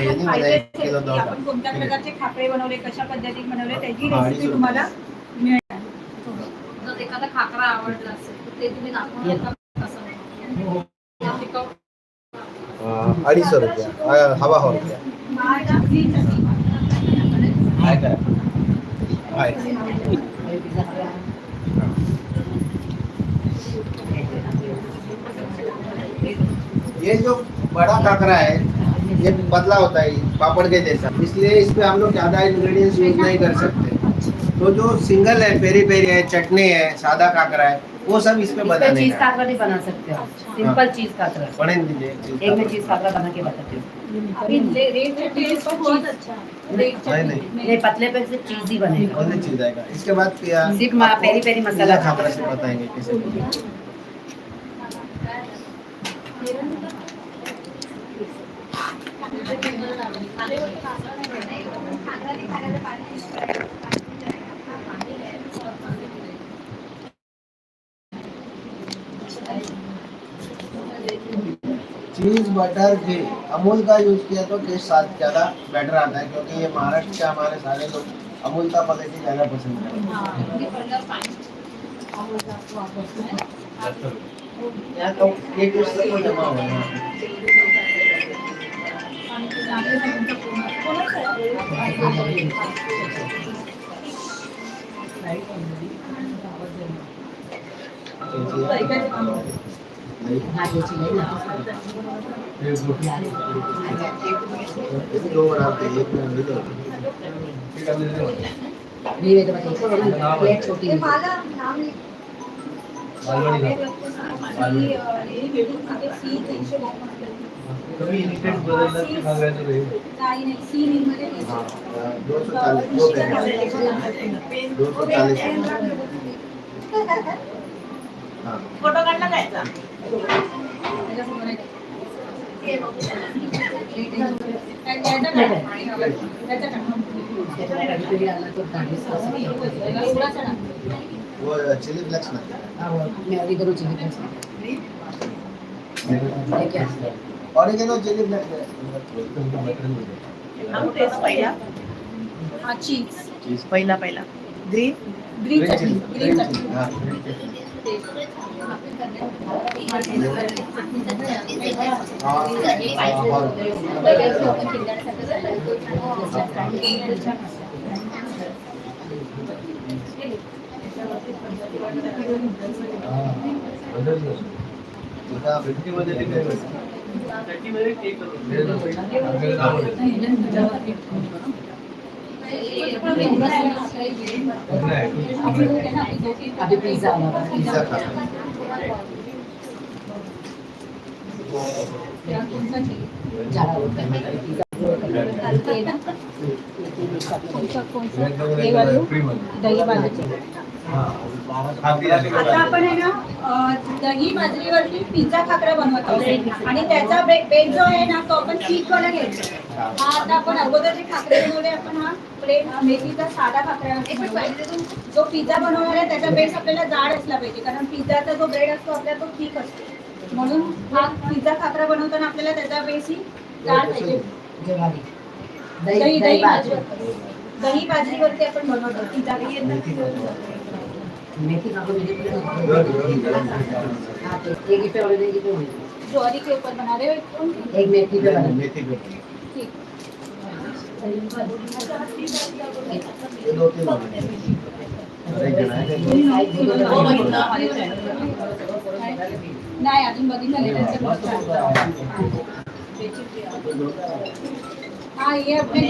आपण कोणत्या प्रकारचे खापरे बनवले कशा पद्धतीने बनवले त्याची रेसिपी आणि तुम्हाला मिळणार. जर एखादा खाकरा आवडला असेल ते तुम्ही दाखवणार का कसं बनवलं? टिकाऊ अं, रुपया. अं, हवा हो. ये जो बड़ा काकरा है ये पतला होता है पापड़ के जैसा। इसलिए इस पे हम लोग ज़्यादा इंग्रेडिएंट्स यूज़ नहीं कर सकते। तो जो सिंगल है पेरी पेरी है चटनी है सादा काकरा है वो सब इस पे इस चीज़ का काकरा भी बना सकते हो सिंपल चीज़ काकरा। बने दीजिए एक में चीज़ काकरा बना के बताती हूँ रेट टेस्ट बहुत अच्छा। नहीं, नहीं। नहीं पतले पे से चीज़ ही बनेगा। कौन सी चीज़ आएगा। इसके बाद क्या? सिर्फ़ मा- पेरी पेरी मसाला खाकरा से बताएँगे कैसे। चीज़ बटर घी। अमूल का यूज़ किया तो टेस्ट साथ ज़्यादा बेटर आता है क्योंकि ये महाराष्ट्र के हमारे सारे लोग अमूल का पकड़ ज़्यादा पसंद करते हैं। यहाँ तो ये टेस्ट सबको जमा है हाँ छोटी है नाम लिख- सी, अ, हे भेटून तिथे सी तीनशे बावन्न. नाही, नाही, सी मध्ये हाँ दो सौ चालीस दो पैकेट दो सौ चालीस हाँ फ़ोटो काढला जायचा तो वो चिली फ्लेक्स ना. हाँ वो मैं अभी करूँ चिली फ्लेक्स. ये क्या ऑरिगेनो चिली फ्लेक्स हा टेस्ट पहिला हा चीज़ पहिला पहिला ग्रीन ग्रीन चटणी ग्रीन ग्रीन चटणी चिली हाँ हाँ अभी पिज्जा वाला पिज्जा खाता ज़्यादा होता है। पिज्जा हे वाली दही बाजूची आता आपण आहे ना दही बाजरीवरती पिझ्झा खाकरा बनवत आहोत. आणि त्याचा बे- बेस जो आहे ना तो आपण चीज वाला घ्यायचा. हा आता आपण अगोदर जे खाकरे बनवले आपण हा प्लेन मेथीचा साधा खाकरा जो पिझ्झा बनवणार आहे त्याचा बेस आपल्याला जाड असला पाहिजे. कारण पिझ्झाचा जो ब्रेड असतो आपला तो ठीक असतो. म्हणून हा पिझ्झा खाकरा बनवताना आपल्याला त्याचा बेस ही जाड पाहिजे. दही दही दही दही बाजू बाजरी दही बाजरीवरती आपण बनवतो तो होगी ज्वारी के ऊपर बना रहे हो एक मेथी पे बना मेथी पे ठीक दो तीन नाही अजून बघितलं हाँ ये अपने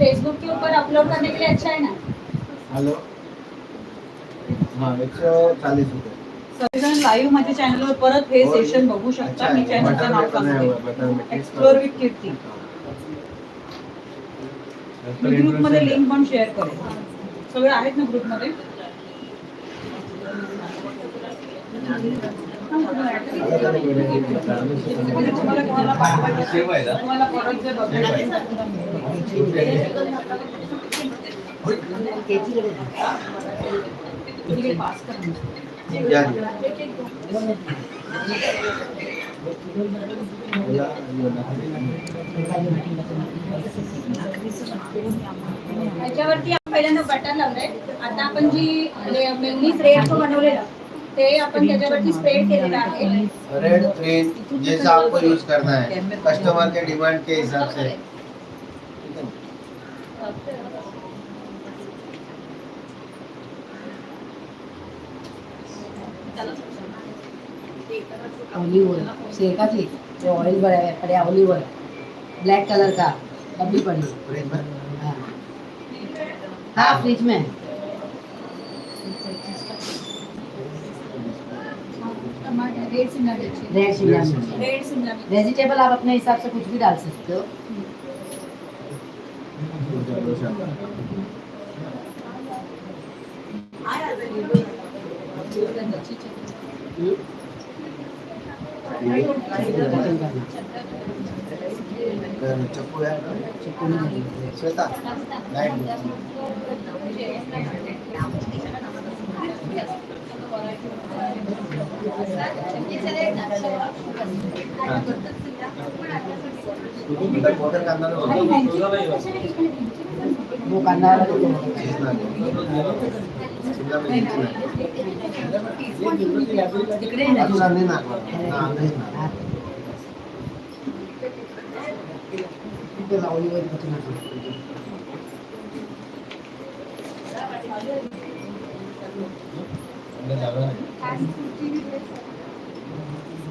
फेसबुक के ऊपर अपलोड करने के लिए अच्छा है ना? हेलो. हाँ एक सौ चालीस रुपये. सगळेजण लाईव्ह माझ्या चॅनलवर परत हे सेशन बघू शकता. मी है, चॅनलचं नाव है, सांगते. एक्सप्लोर विथ कीर्ती मी ग्रुपमध्ये लिंक पण शेअर करेन. सगळे आहेत ना ग्रुपमध्ये बटर लावलंय. आता आपण जी मेवनीज रेड बनवलेलं ते आपण त्याच्यावरती स्प्रेड केलेलं आहे रेड ग्रीन जैसा आपको यूज़ करना है कस्टमर के डिमांड के हिसाब से। ऑलिव ऑयल थी जो ऑयल बड़ा है पड़े ऑलिव ऑयल ब्लैक कलर का डब्बी पड़ी। फ्रिज में? हाँ। हाँ फ्रिज में टमाटर रेड शिमला मिर्ची रेड शिमला मिर्च रेड शिमला मिर्ची वेजिटेबल आप अपने हिसाब से कुछ भी डाल सकते हो? कटिंग करना चप्पू है। नहीं श्वेता लाइट बॉर्डर का अंदर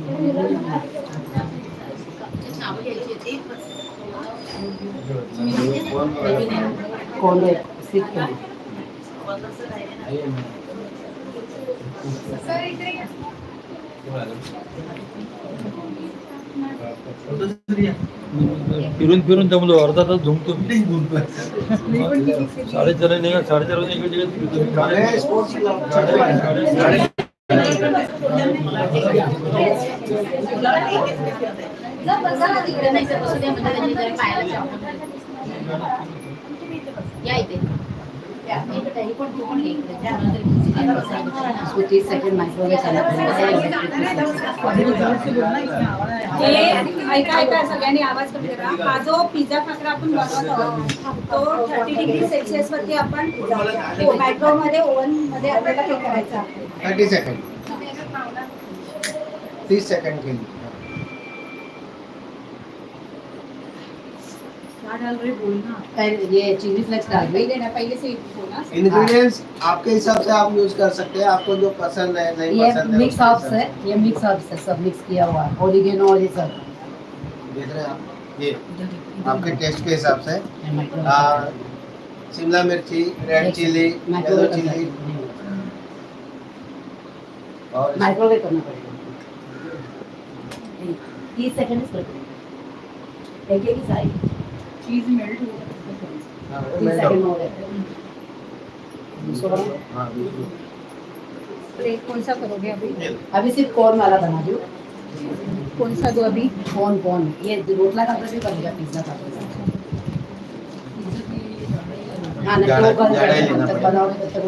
हा? कौन है? सिर्फ़ क्या फिरून फिरून जमलो अर्धा तास झुमतो साडेचार निघा साडेचार ऐका ऐका सगळ्यांनी आवाज कमी करा हा जो पिझ्झा खाकरा आपण बनवत आहोत तो थर्टी डिग्री सेल्सिअस वरती आपण मायक्रो मध्ये ओव्हनमध्ये आपल्याला हे तीस सेकंड के लिए। ये चिली फ्लेक्स डाल पहिले दो ना पहिले से बोला इंग्रेडिएंट्स आपके हिसाब से आप यूज़ कर सकते हैं आपको जो पसंद है नहीं ये पसंद है मिक्स हर्ब्स है ये मिक्स हर्ब्स है सब मिक्स किया हुआ है ओरिगेनो और ये सब। देख रहे हैं आप? ये आपके टेस्ट के हिसाब से। ये शिमला मिर्ची रेड चिली येलो चिली और माइक्रोवेव करना पड़ेगा। तीस सेकंड एक एक कि साइड चीज़ मेल्ट हो गई सेकंड हो। गया? हाँ, बिल्कुल। प्लेट कौन सा करोगे अभी? अभी सिर्फ़ कॉर्न वाला बना दो कौन सा दो अभी? कॉर्न कॉर्न ये रोटला का भी बन गया पिज्जा का हाँ ना जाड़ा- तो कल जाड़ा ही लेना तक पड़ेगा। बनाओगे तब तक वो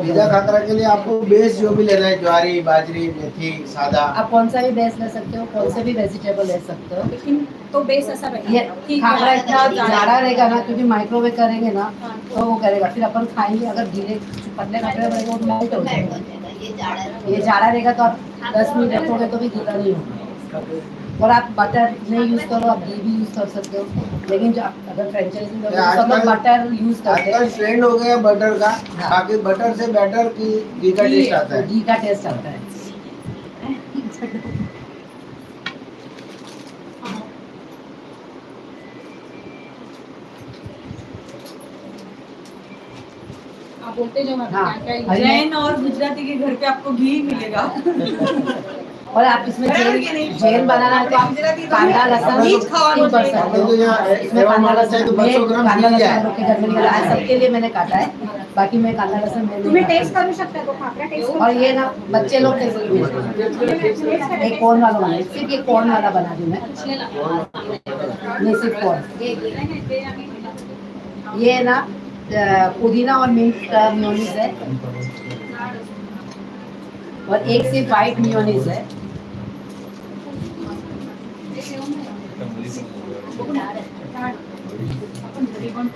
पिज्जा। खाकरा के लिए आपको बेस जो भी लेना है ज्वारी बाजरी मेथी सादा। आप कौन सा भी बेस ले सकते हो कौन से भी वेजिटेबल ले सकते हो लेकिन तो बेस खाकरा इतना जाड़ा रहेगा ना क्योंकि माइक्रोवेव करेंगे ना तो वो करेगा। फिर अपन खाएँगे अगर गीले पतले खाकरे बनेगा वो मेल्ट हो जाएगा। ये जाड़ा रहेगा तो आप दस मिनट रखोगे तो भी गीला नहीं होगा। और आप बटर नहीं यूज़ करो आप घी भी यूज़ कर सकते हो। लेकिन जो अगर फ्रेंचाइजी में आजकल- बटर यूज़ करते हैं। ट्रेंड हो गया बटर का हाँ। बाकी बटर से बेटर की घी का टेस्ट आता है। घी का टेस्ट आता है। बोलते जो हाँ. जैन और गुजराती के घर पे आपको घी मिलेगा। और आप इसमें जेल जेल बनाना है तो आप कांदा है। लहसुन skip कर सकते हो। इसमें कांदा तो लहसुन 200 मैं ग्राम कांदा लहसुन है। लोग के घर में निकला है सबके लिए मैंने काटा है। बाकी मैं कांदा लहसुन मैं तुम्ही टेस्ट करू शकता तो खाकरा टेस्ट और ये ना बच्चे लोग टेस्ट एक कॉर्न वाला बना सिर्फ़ ये कॉर्न वाला बना दूँ मैं। नहीं सिर्फ़ कॉर्न ये ना पुदीना और मिंट का मियोनीज है। और एक से वाइट मियोनीज है। आपण घरी पण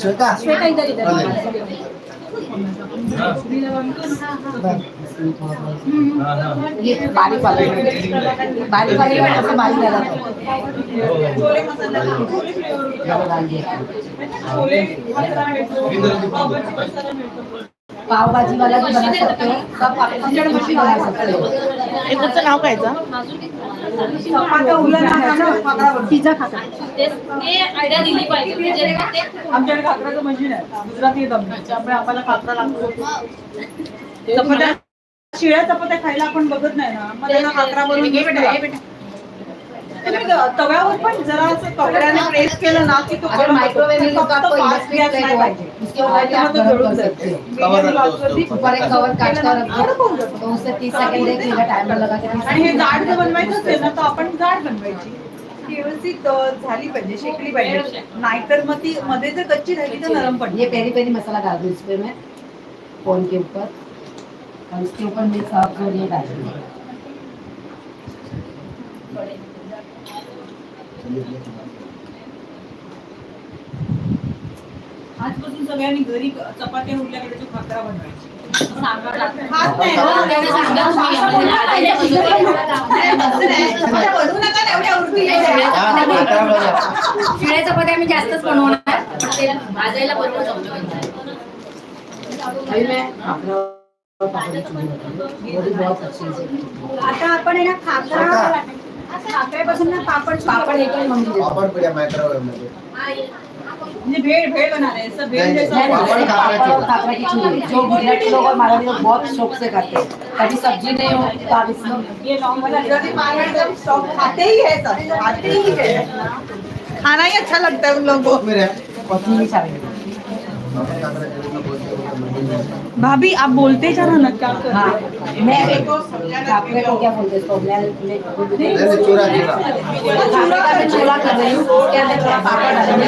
श्वेता श्वेता। इधर इधर ये बारीक वाला बारीक वाली बारीक झाला छोले मसाला तो डालिए छोले मसाला मिळतो पावभाजी मसाला मिळतो पाव भाजी वाला भी बना सकते हो सब आप कुछ भी बना सकते हो त्याचं नाव काय चपात्या उलट खाकरावर पिझ्झा खाकरा ते आयडिया दिली पाहिजे. म्हणजे ते आमच्याकडे खाकराचं मशीन आहे. गुजराती दम त्यामुळे आम्हाला खाकरा लागतो. चपात्या शिळ्या चपात्या खायला आपण बघत नाही ना. मग त्यांना खाकरा बनवून तुम्ही ग- तव्यावर पण जरा असं कपड्याने प्रेस केलं ना की तो अगर गरम माइक्रोवेव में होतो. तो आपको फक्त इलेक्ट्रिक fast gas प्लेट नाही हो पाहिजे. उसके ऊपर भी आप तो गर्म जळून कर जाईल. सकते हो कवर medium रखतो glasवरती उसको. ऊपर एक कवर कांच का कडक रखो होऊन जातं. तो उससे तीस सेकंड एक मिनट टाइमर लगा के 30 आणि हे सेकंड जाड जर बनवायचं असेल ना तर आपण जाड बनवायची ती व्यवस्थित अ, झाली पाहिजे शेकली पाहिजे नाहीतर मग ती मध्ये जर कच्ची राहिली तर नरम पडली ये पेरी पेरी मसाला डाल दूँ इस पे मैं फ़ोन के ऊपर और इसके ऊपर मिक्स आप जो ये डाल दूँ आजपासून सगळ्यांनी घरी चपात्या बनवायची. शिळ्या आम्ही जास्तच बनवणार. आता आपण खाकरा खाकऱ्यापासून ना पापड पापड़ एक ही मम्मी पापड पड्या मायक्रोवेव मध्ये म्हणजे भेळ भेळ बनणार आहे असं भेळ जैसा पापड़ नहीं, और चूड़ी। की चूड़ी। जो गुजराती लोग और मराठी लोग बहुत शौक से खाते हैं। कभी सब्ज़ी नहीं हो तो आप इसमें ये गुजराती खाते ही है सब। खाते ही है। खाना ही अच्छा लगता है उन लोगों को। मेरे पत्नी नहीं चाहिए भाभी आप बोलते जा ना क्या कर हाँ? मैं को क्या बोलते हैं मैं चूरा का कर रही हूँ उसके अंदर थोड़ा पापड़ डालेंगे।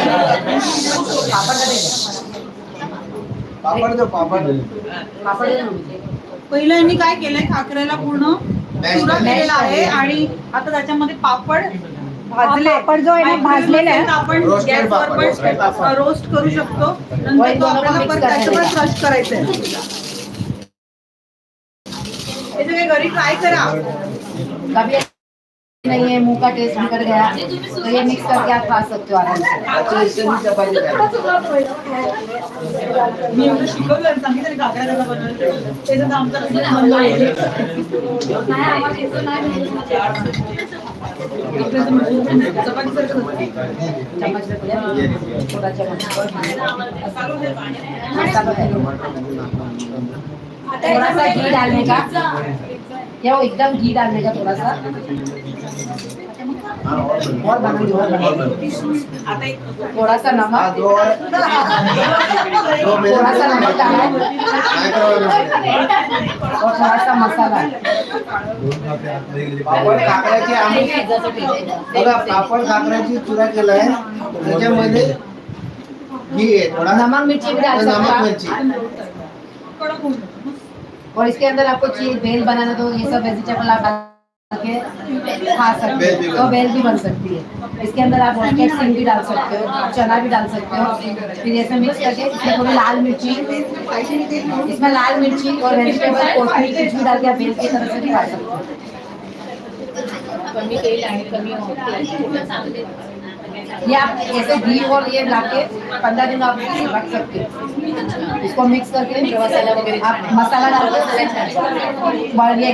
पापड़ डालेंगे। पापड जो पापड। पापड़ दे दो मुझे। पहिलं यांनी काय केलंय? खाकऱ्याला पूर्ण चुरा केलेला आहे आणि आता त्याच्यामध्ये पापड भाजले पापड जो आहे ना भाजलेला आहे. आपण Roasted गॅसवर पापड, roasted पण पापड. रोस्ट करू शकतो नंतर तो आपल्याला परत करायचं त्याच्यावर आहे. क्रश करायचंय हे सगळे घरी ट्राय करा नहीं है मुँह का टेस्ट बिगड़ गया। तो ये मिक्स करके आप खा सकते हो आराम से। अच्छा इससे भी चपाती मी शिकवलं आणि सांगितलं त्याचं तर आमचं थोड़ा सा घी डालने का। या वो एकदम घी डालने का थोड़ा सा। और थोड़ा सा नमक। थोड़ा सा नमक डाला मायक्रोवेव मध्ये. और थोड़ा सा मसाला। पापड काकड्याची आम्ही बघा पापड काकड्याची चुरा केलाय त्याच्यामध्ये घी आहे थोडा। नमक मिर्ची नमक. और इसके अंदर आपको चीज़ बेल बनाना तो ये सब वेजिटेबल आप खा सकते हो। तो बेल भी बन सकती है। इसके अंदर आप रॉकेट सिंग भी डाल सकते हो चना भी डाल सकते हो। फिर ऐसे मिक्स करके इसमें थोड़ी लाल मिर्ची इसमें लाल मिर्ची और वेजिटेबल कोथमीर कुछ भी डाल के आप बेल की तरह से भी खा सकते हो। ये आप ऐसे घी और ये ला के पंद्रह दिन आप रख सकते हो। इसको मिक्स करके आप मसाला डाल के ये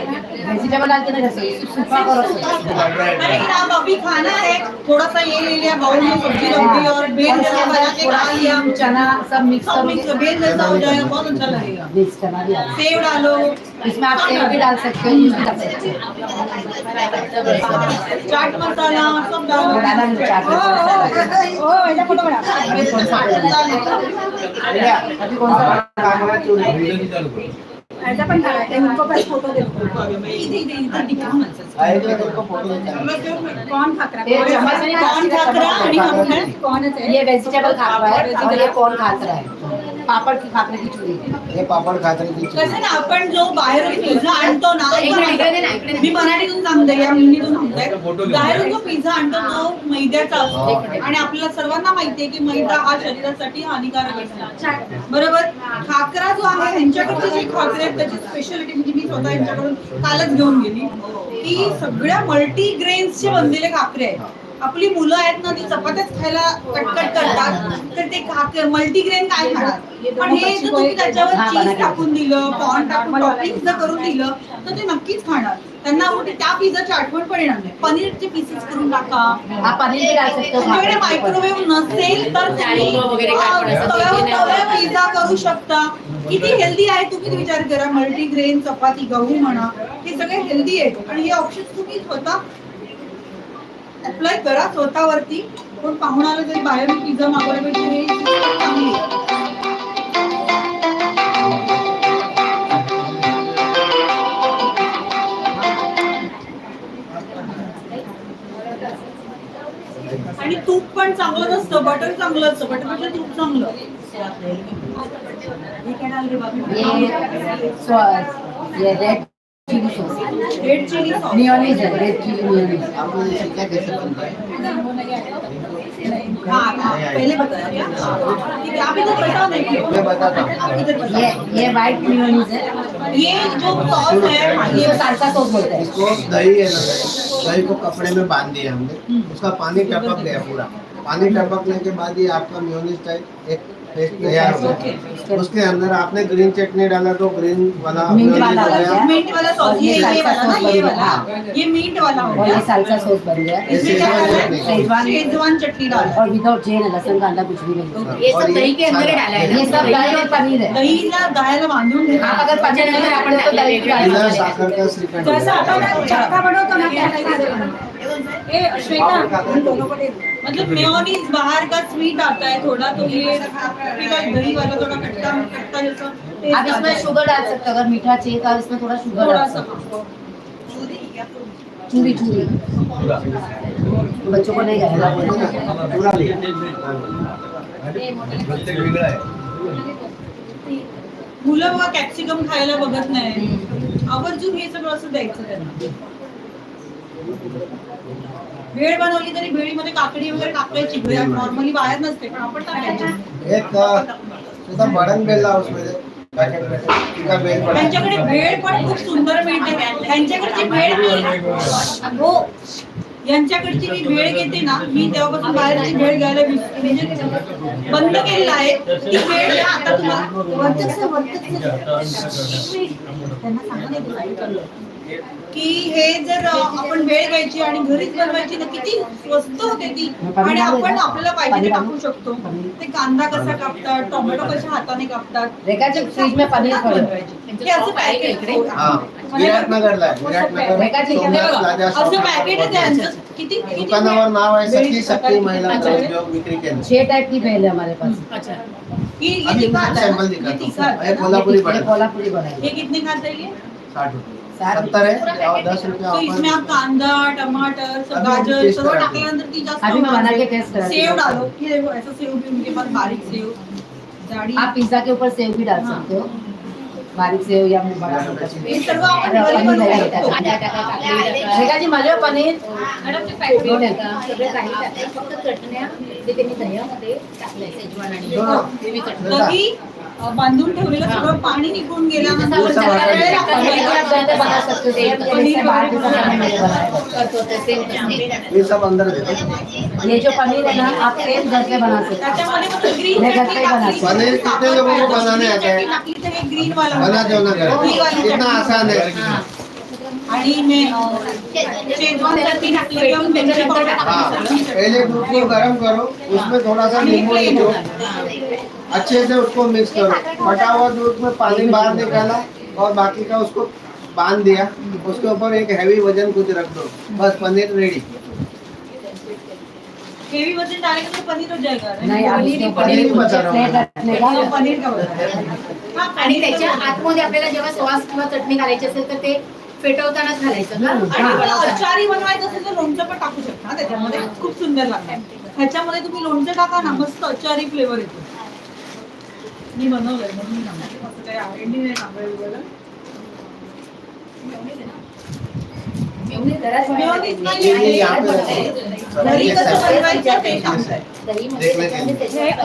वेजिटेबल डाल के नहीं रख सूखा करो नहीं आप अभी खाना है थोड़ा सा ये ले लिया बाउल में सब्ज़ी रख दी और बेल जैसा बना के खा लिया। चना सब मिक्स सब मिक्स करो बेल जैसा हो जाएगा बहुत अच्छा लगेगा। चना सेव डालो इसमें आप सेव भी डाल सकते हो डाल सकते हो। चाट मसाला सब डालो. अभी कौन सा भैया, अभी कौन सा काकरा चूड़ी याचा पण उनको पण फ़ोटो देतो. इथे इथे इथे दिखा माणसाचं. आएगा तो खाकरा. कौन खाकरा? आणि है. ये वेजिटेबल खाकरा है और ये कौन खाकरा है? पापड़ की खाकरे पापड़ खाकरे की चूड़ी कसं ना आपण जो बाहेरून पिझ्झा आणतो ना मी मराठीतून सांगते या हिंदीतून सांगते. बाहेरून जो पिझ्झा आणतो तो मैद्याचा. असतो आणि आपल्याला सर्वांना माहितीये की मैदा हा शरीरासाठी हानिकारक असतो. बरोबर? खाकरा जो आहे ह्यांच्याकडचे जे खाकरे आहेत त्याची स्पेशालिटी म्हणजे मी स्वतः यांच्याकडून कालच घेऊन गेली. की सगळ्या मल्टी ग्रेन्सचे बनलेले खाकरे आहेत. आपली मुलं आहेत ना ती चपात्याच खायला कटकट करतात. तर ते खाकर मल्टीग्रेन काय खाणार? पण हे जर तुम्ही त्याच्यावर चीज. टाकून दिलं कॉर्न टाकून टॉपिंग जर करून दिलं तर ते नक्कीच खाणार. त्यांना त्या पिझ्झाची आठवण पण येणार नाही. पनीरचे पीसेस करून टाका. हो तुमच्याकडे। मायक्रोवेव्ह नसेल तर तुम्ही पिझ्झा करू शकता. किती हेल्दी आहे तुम्हीच विचार करा. मल्टीग्रेन चपाती गहू म्हणा हे सगळे हेल्दी आहेत. आणि हे ऑप्शन तुम्ही स्वतः अप्लाय करा स्वतःवरती. पण पाहुणाला जरी बाहेर पिझ्झा मागवण्यापेक्षा हे चांगली आणि तूप पण चांगलं नसतं. बटर चांगलं असतं. बटर म्हणजे तूप चांगलं. हे काय chilli sauce red chilli sauce mayonnaise है रेड चिली मियोनीज आपको ये सीखा कैसे बनता है? हाँ हाँ, पहले बताया क्या? आप इधर बता देंगे मैं बताता हूँ। आप इधर ये ये वाइट मियोनीज है ये जो सॉस है हाँ, ये ये सालसा सॉस बोलते हैं। इसको दही है ना दही को कपड़े में बाँध दिया हमने। उसका पानी टपक गया पूरा। पानी टपकने के बाद ये आपका म्योनीस टाइप एक हो उसके अंदर आपने ग्रीन चटनी डाला तो ग्रीन वाला मिंट वाला हो गया गया। मिंट वाला सॉस ये ये वाला ना ये वाला। ये मिंट वाला हो और ये गया। सालसा सॉस बन गया। शेजवान चटनी। शेजवान चटनी डाला। और विदाउट चेन लहसुन कांदा कुछ भी नहीं। ये सब दही के अंदर ही डाला है ना? ये सब दही और पनीर है। दहीला दह्याला बांधून आप अगर पनीर नहीं खाते तो दही डाल। साखर का श्रीखंड। जसं हो। आपण चक्का बनवतो ना. ए श्वेता दोनों को दो. मतलब मेयोनीज बाहर का स्वीट आता है थोड़ा तो ये दही वाला थोड़ा खट्टा खट्टा जैसा आप इसमें शुगर डाल सकते हो अगर मीठा चाहिए तो आप इसमें थोड़ा शुगर थोड़ा डाल सा सकते हो। चूरी चूरी बच्चों को नहीं ना पूरा आहे मुलं बघा कॅप्सिकम खायला बघत नाही. आवर्जून हे सगळं असं द्यायचं त्यांना. भेळ बनवली तरी भेळीमध्ये काकडी वगैरे भेळ नॉर्मली बाहेर नसते पण आपण। त्यांच्याकडे भेळ पण खूप सुंदर मिळते. त्यांच्याकडची भेळ मी हो. यांच्याकडची मी भेळ घेते ना मी तेव्हापासून बाहेरची भेळ घ्यायला म्हणजे बंद केलेलं आहे. ती भेळ आता तुम्हाला. वर्चस्व वर्चस्व त्यांना सांगा. की हे जर आपण वेळ घ्यायची आणि घरीच बनवायची ना किती स्वस्त होते ती. आणि आपण आपल्याला पाहिजे ते टाकू शकतो. ते कांदा कसा कापतात टोमॅटो कशा हाताने कापतात फ्रिज में पनीर हे असं पॅकेट असं पॅकेट आहे त्यांचं. किती दुकानावर नाव आहे सखी शक्ती महिला अच्छा. उद्योग विक्री केंद्र. छह टाइप की है हमारे पास. अच्छा. ही ये दिखा सैंपल ना? ये दिखाता दिखा हूँ आता ये है। कोल्हापुरी बड़ा कोल्हापुरी ये कितने का है? ये साठ रुपये. साठ सत्तर है और दस रुपये तो इसमें आप कांदा टमाटर सब गाजर सर्व करा टाकल्यानंतर ती जास्त अभी मैं बना के टेस्ट करा सेव डालो ये देखो ऐसा सेव भी उनके पास बारीक सेव जाडी। आप पिज्जा के ऊपर सेव भी डाल हाँ। सकते हो। बारीक सेव या बड़ा मोटा सेव। हे। सर्व आपण रेखा जी माझ्या पनीर? मॅडम ते पॅकेट सगळं काही टाका फक्त चटण्या ते त्यांनी दह्यामध्ये टाकलंय सेजवान आणि दही बांधून ठेवलेलं सगळं पाणी निघून सकते ये जो पनीर है ना आप घर पे बना मैं घर पे पनीर कितने लोगों को बनाने आता. है ग्रीन वाला बना दो ना कितना आसान है आणि मे अं, शेजवान चटणी टाकली. एकदम मिरची पावडर टाकली. पहले दूध को गर्म करो. उसमें थोड़ा सा नींबू अच्छे से उसको मिक्स करो। फटा हुआ दूध में पानी बाहर निकाला और बाकी का उसको बांध दिया। उसके ऊपर एक हैवी वजन कुछ रख दो। बस पनीर रेडी हेवी वजन डालेंगे तो पनीर हो जाएगा right? नहीं आप इसको पनीर बता रहा प्लेट रखने का। तो पनीर का बता आणि त्याच्या आतमध्ये आपल्याला जेव्हा सॉस किंवा चटणी घालायची असेल तर ते पेटवतानाच घालायचं. अचारी बनवायचं असेल तर लोणचं पण टाकू शकता त्याच्यामध्ये खूप सुंदर लागतं. ह्याच्यामध्ये तुम्ही लोणचं टाका ना मस्त अचारी फ्लेवर येतो. मी बनवलंय म्हणून मी सांगते. असं काही आवडली नाही सांगायला आहे. घरी कसं बनवायचं ते सांगताय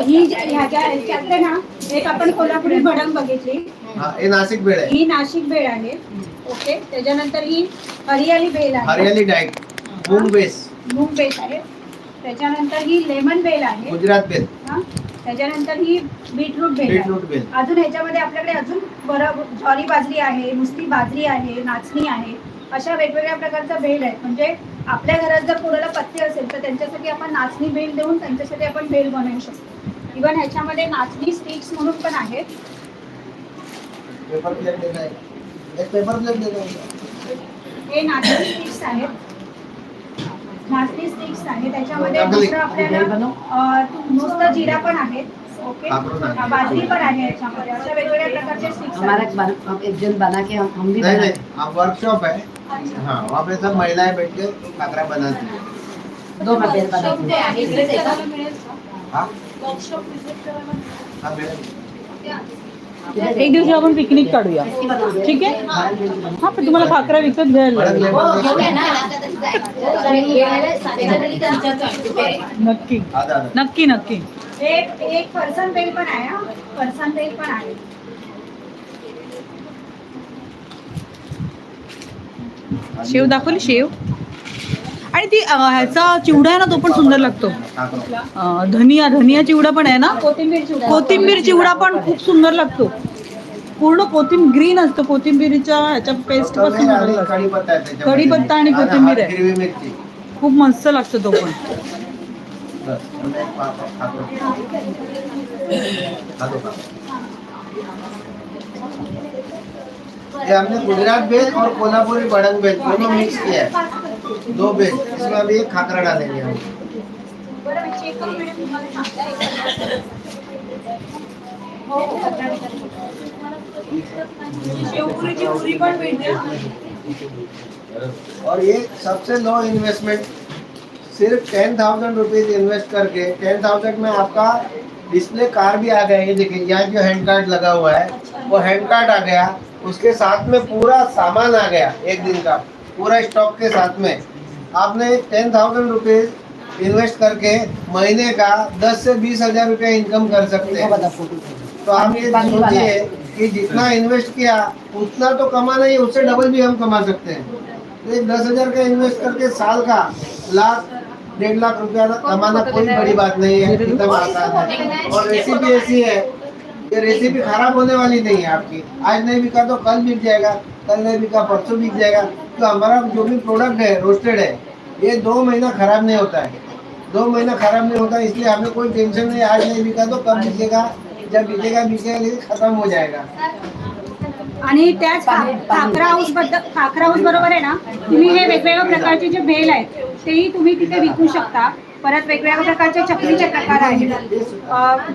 ही ह्याच्यातले ना एक आपण कोल्हापुरी भडंग बघितली. हाँ ये नासिक बेड़ है ही नाशिक बेळ आहे. ओके त्याच्यानंतर ही हरियाली बेल आहे. हरियाली डाइट मूंग बेस. मूग बेल आहे. त्याच्यानंतर ही लेमन बेल आहे. गुजरात बेल. हा. त्याच्यानंतर ही बीटरूट बेल आहे. अजून ह्याच्यामध्ये आपल्याकडे अजून बरं ज्वारी बाजरी आहे नुसती बाजरी आहे नाचणी आहे अशा वेगवेगळ्या प्रकारचा बेल आहे म्हणजे आपल्या घरात जर कोणाला पथ्य असेल तर त्यांच्यासाठी आपण नाचणी बेल देऊन त्यांच्यासाठी आपण बेल बनवू शकतो. इवन ह्याच्यामध्ये नाचणी स्टिक्स म्हणून पण आहेत. पेपर प्लेट देना है एक पेपर प्लेट दे दो हे नाचणी स्टिक्स आहेत. नाचणी स्टिक्स आहे. त्याच्यामध्ये. दुसरं आपल्याला अं, नुसतं जिरा पण आहे ओके. हा, बाजरी पण आहे याच्यामध्ये. अशा वेगवेगळ्या प्रकारचे स्टिक्स हमारा एक जन बना के हम हम भी नहीं बना नहीं. आप वर्कशॉप है हाँ वहाँ पे सब महिलाएं बैठ के खाकरा बनाती हैं दो मटेरियल बना शॉप ते आहे. इकडेच आहे का? हाँ? हाँ मैडम एक आपण पिकनिक काढूया ठीक आहे हा पण तुम्हाला खाकरा विकत हो. नक्की नक्की नक्की एक एक हा पण आहे शेव दाखवली शेव आणि ती ह्याचा चिवडा आहे ना तो पण सुंदर लागतो. धनिया धनिया चिवडा पण आहे ना? कोथिंबीर चिवडा. कोथिंबीर चिवडा पण खूप सुंदर लागतो. पूर्ण कोथिंबीर ग्रीन असतो. कोथिंबीरीच्या ह्याच्या पेस्टपासून. कढीपत्ता आणि आणि कोथिंबीर हा आहे. हिरवी मिरची खूप मस्त लागतो तो पण. हमने गुजरात बेल और कोल्हापुरी बड़ंग बेल दोनों मिक्स किया है. दो बेल इसमें अभी एक खाकरा डालेंगे हम। और ये सबसे लो इन्वेस्टमेंट सिर्फ़ टेन थाउज़ेंड रुपीज़ इन्वेस्ट करके टेन थाउज़ेंड में आपका डिस्प्ले कार भी आ गया ये देखिए, यहाँ जो हैंड कार्ड लगा हुआ है, वो हैंड कार्ड आ गया। उसके साथ में पूरा सामान आ गया, एक दिन का, पूरा स्टॉक के साथ में। आपने टेन थाउज़ेंड रुपीज़ इन्वेस्ट करके महीने का दस से बीस हज़ार रुपया इनकम कर सकते हैं। तो आप ये सोचिए कि जितना इन्वेस्ट किया उतना तो कमाना ही उससे डबल भी हम कमा सकते हैं। तो एक दस हज़ार का इन्वेस्ट करके साल का लाख डेढ़ लाख रुपया कमाना कोई बड़ी बात नहीं है एकदम आसान है। और रेसिपी ऐसी है ये रेसिपी खराब होने वाली नहीं है आपकी। आज नहीं बिका तो कल बिक जाएगा। कल नहीं बिका परसों बिक जाएगा। तो हमारा जो भी प्रोडक्ट है रोस्टेड है ये दो महीना खराब नहीं होता है। दो महीना खराब नहीं होता इसलिए हमें कोई टेंशन नहीं आज नहीं बिका तो कब बिकेगा? जब बिकेगा बिकेगा लेकिन खत्म हो जाएगा। आणि त्याच खाकरा हाऊसबद्दल खाकरा हाऊस बरोबर आहे ना? तुम्ही हे वेगवेगळ्या प्रकारचे जे भेल आहेत तेही तुम्ही तिथे विकू शकता. परत वेगवेगळ्या प्रकारचे चकलीचे प्रकार आहेत.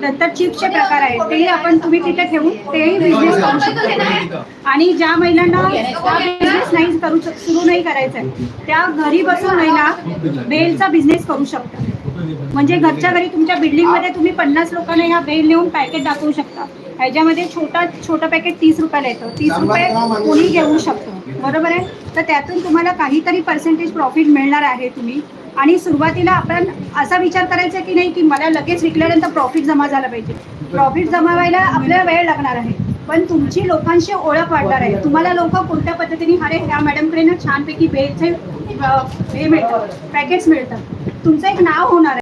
नंतर चिप्सचे प्रकार आहेत. तेही आपण तुम्ही तिथे ठेवून तेही बिझनेस करू शकता. आणि ज्या महिलांना बिझनेस नाही करू शक सुरू नाही करायचा आहे त्या घरी बसून महिला बेलचा बिझनेस करू शकतात. म्हणजे घरच्या घरी तुमच्या बिल्डिंगमध्ये तुम्ही पन्नास लोकांना ह्या बेल नेऊन पॅकेट दाखवू शकता. ह्याच्यामध्ये छोटा छोटं पॅकेट तीस रुपयाला येतं. तीस रुपये कोणी घेऊ शकतो. बरोबर आहे? तर त्यातून तुम्हाला काहीतरी पर्सेंटेज प्रॉफिट मिळणार आहे तुम्ही. आणि सुरुवातीला आपण असा विचार करायचा की नाही की मला लगेच विकल्यानंतर प्रॉफिट जमा झाला पाहिजे. प्रॉफिट जमावायला आपल्याला वेळ लागणार आहे. पण तुमची लोकांशी ओळख वाढणार आहे. तुम्हाला लोक कोणत्या पद्धतीने अरे ह्या मॅडमकडे ना छानपैकी बेचे हे मिळतं पॅकेट्स मिळतात. तुमचं एक नाव होणार आहे.